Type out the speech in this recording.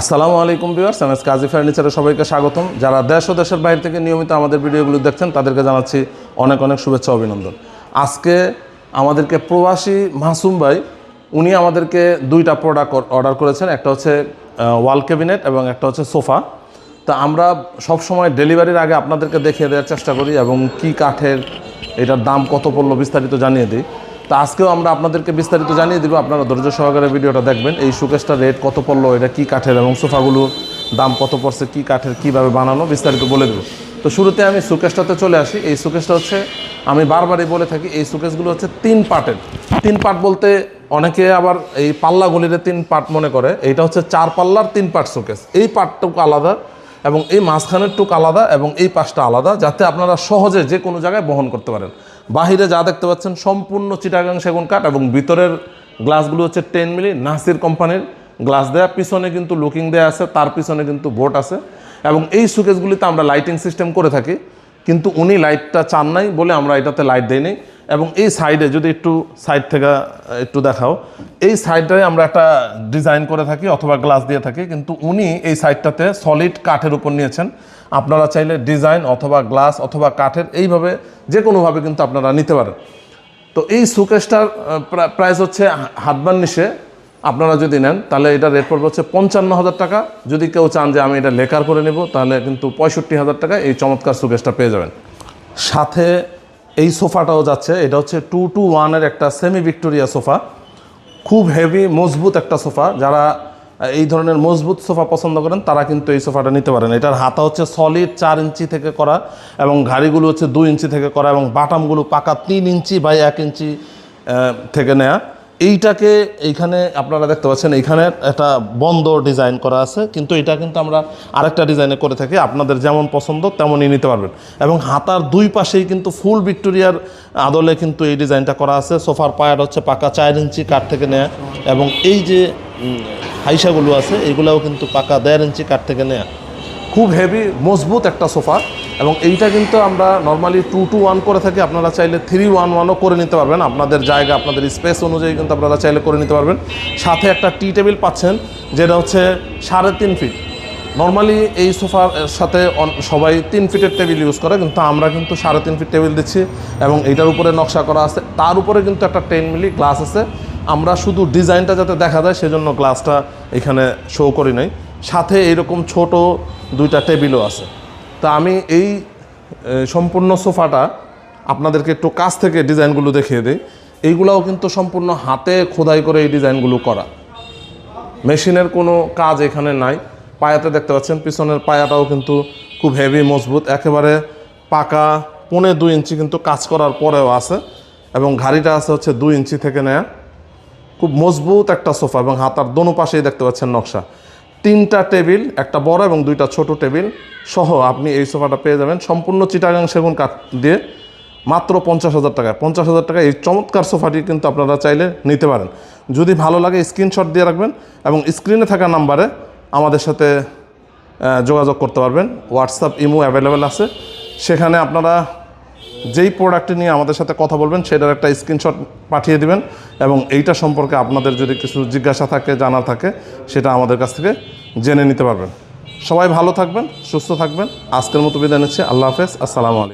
আসসালামু আলাইকুম viewers M S Kazi ফার্নিচারে সবাইকে স্বাগতম। যারা দেশ ও দেশের বাইরে থেকে নিয়মিত আমাদের ভিডিওগুলো দেখছেন, তাদেরকে জানাচ্ছি অনেক অনেক শুভেচ্ছা অভিনন্দন। আজকে আমাদেরকে প্রবাসী মাসুম ভাই, উনি আমাদেরকে দুইটা প্রোডাক্ট অর্ডার করেছেন। একটা হচ্ছে ওয়াল ক্যাবিনেট এবং একটা হচ্ছে সোফা। তা আমরা সব সময় ডেলিভারির আগে আপনাদেরকে দেখিয়ে দেওয়ার চেষ্টা করি এবং কি কাঠের, এটার দাম কত পড়ল বিস্তারিত জানিয়ে দিই। তা আজকেও আমরা আপনাদেরকে বিস্তারিত জানিয়ে দেবো। আপনারা ধৈর্য সহকারে ভিডিওটা দেখবেন। এই সুকেশটার রেট কত পড়ল, এটা কি কাঠের এবং সোফাগুলোর দাম কত পড়ছে, কি কাঠের, কীভাবে বানানো, বিস্তারিত বলে দেবো। তো শুরুতে আমি সুকেশটাতে চলে আসি। এই সুকেশটা হচ্ছে, আমি বারবারই বলে থাকি, এই সুকেশগুলো হচ্ছে তিন পার্টের। তিন পার্ট বলতে অনেকে আবার এই পাল্লা গলিরে তিন পার্ট মনে করে। এইটা হচ্ছে চার পাল্লার তিন পার্ট সুকেশ এই পার্টটুকু আলাদা এবং এই মাঝখানের টুক আলাদা এবং এই পাশটা আলাদা, যাতে আপনারা সহজে যে কোনো জায়গায় বহন করতে পারেন। বাহিরে যা দেখতে পাচ্ছেন, সম্পূর্ণ চিটাগাং সেগুন কাঠ এবং ভিতরের গ্লাসগুলো হচ্ছে টেন মিলি। নাসির কোম্পানির গ্লাস দেয়া। পিছনে কিন্তু লুকিং দেওয়া আছে, তার পিছনে কিন্তু বোট আছে। এবং এই সুকেসগুলিতে আমরা লাইটিং সিস্টেম করে থাকি। কিন্তু উনি লাইটটা চান নাই বলে আমরা এটাতে লাইট দেই নাই। এবং এই সাইডে যদি একটু সাইড থেকে একটু দেখাও, এই সাইডটায় আমরা একটা ডিজাইন করে থাকি অথবা গ্লাস দিয়ে থাকি, কিন্তু উনি এই সাইডটাতে সলিড কাঠের উপর নিয়েছেন। আপনারা চাইলে ডিজাইন অথবা গ্লাস অথবা কাঠের এইভাবে যে কোনোভাবে কিন্তু আপনারা নিতে পারেন। তো এই সুকেশটার প্রাইস হচ্ছে হাতবান নিশে আপনারা যদি নেন, তাহলে এটা রেট পড়বে হচ্ছে পঞ্চান্ন হাজার টাকা। যদি কেউ চান যে আমি এটা লেকার করে নেব, তাহলে কিন্তু পঁয়ষট্টি হাজার টাকা এই চমৎকার সুকেশটা পেয়ে যাবেন। সাথে এই সোফাটাও যাচ্ছে, এটা হচ্ছে টু টু ওয়ানের একটা সেমি ভিক্টোরিয়া সোফা। খুব হেভি মজবুত একটা সোফা। যারা এই ধরনের মজবুত সোফা পছন্দ করেন, তারা কিন্তু এই সোফাটা নিতে পারেন। এটার হাতা হচ্ছে সলিড চার ইঞ্চি থেকে করা এবং ঘাড়িগুলো হচ্ছে দুই ইঞ্চি থেকে করা এবং বাটামগুলো পাকা তিন ইঞ্চি বা এক ইঞ্চি থেকে নেয়া। এইটাকে এইখানে আপনারা দেখতে পাচ্ছেন, এইখানে একটা বন্ধ ডিজাইন করা আছে, কিন্তু এটা কিন্তু আমরা আরেকটা ডিজাইনে করে থাকি, আপনাদের যেমন পছন্দ তেমনই নিতে পারবেন। এবং হাতার দুই পাশেই কিন্তু ফুল ভিক্টোরিয়ার আদলে কিন্তু এই ডিজাইনটা করা আছে, সোফার পায়ার হচ্ছে পাকা চার ইঞ্চি কাঠ থেকে নেয়া, এবং এই যে হাইসাগুলো আছে, এগুলাও কিন্তু পাকা দেড় ইঞ্চি কাঠ থেকে নেয়া। খুব হেভি মজবুত একটা সোফা। এবং এইটা কিন্তু আমরা নর্মালি টু টু ওয়ান করে থাকি। আপনারা চাইলে থ্রি ওয়ান ওয়ানও করে নিতে পারবেন। আপনাদের জায়গা, আপনাদের স্পেস অনুযায়ী কিন্তু আপনারা চাইলে করে নিতে পারবেন। সাথে একটা টি টেবিল পাচ্ছেন, যেটা হচ্ছে সাড়ে তিন ফিট নর্মালি এই সোফার সাথে সবাই তিন ফিটের টেবিল ইউজ করে, কিন্তু আমরা কিন্তু সাড়ে তিন ফিট টেবিল দিচ্ছি এবং এইটার উপরে নকশা করা আছে। তার উপরে কিন্তু একটা টেন মিলি গ্লাস আছে। আমরা শুধু ডিজাইনটা যাতে দেখা যায়, সেজন্য গ্লাসটা এখানে শো করি নাই। সাথে এইরকম ছোট দুইটা টেবিলও আছে। তা আমি এই সম্পূর্ণ সোফাটা আপনাদেরকে একটু কাছ থেকে ডিজাইনগুলো দেখিয়ে দিই। এইগুলাও কিন্তু সম্পূর্ণ হাতে খোদাই করে এই ডিজাইনগুলো করা। মেশিনের কোনো কাজ এখানে নাই। পায়াতে দেখতে পাচ্ছেন, পিছনের পায়াটাও কিন্তু খুব হেভি মজবুত। একেবারে পাকা, পৌনে দুই ইঞ্চি কিন্তু কাজ করার পরেও আছে এবং ঘাড়িটা আছে হচ্ছে দুই ইঞ্চি থেকে নেয়া। খুব মজবুত একটা সোফা এবং হাতার দোনো পাশেই দেখতে পাচ্ছেন নকশা। তিনটা টেবিল, একটা বড় এবং দুইটা ছোট টেবিল সহ আপনি এই সোফাটা পেয়ে যাবেন। সম্পূর্ণ চিটাগাং সেগুন কাঠ দিয়ে মাত্র পঞ্চাশ হাজার টাকায় পঞ্চাশ হাজার টাকায় এই চমৎকার সোফাটি কিন্তু আপনারা চাইলে নিতে পারেন। যদি ভালো লাগে স্ক্রিনশট দিয়ে রাখবেন এবং স্ক্রিনে থাকা নাম্বারে আমাদের সাথে যোগাযোগ করতে পারবেন। হোয়াটসঅ্যাপ ইমো অ্যাভেলেবেল আছে। সেখানে আপনারা যেই প্রোডাক্টটি নিয়ে আমাদের সাথে কথা বলবেন, সেটার একটা স্ক্রিনশট পাঠিয়ে দিবেন এবং এইটা সম্পর্কে আপনাদের যদি কিছু জিজ্ঞাসা থাকে জানা থাকে, সেটা আমাদের কাছ থেকে জেনে নিতে পারবেন। সবাই ভালো থাকবেন, সুস্থ থাকবেন। আজকের মতো বিদায় নিচ্ছি। আল্লাহ হাফেজ। আসসালামু আলাইকুম।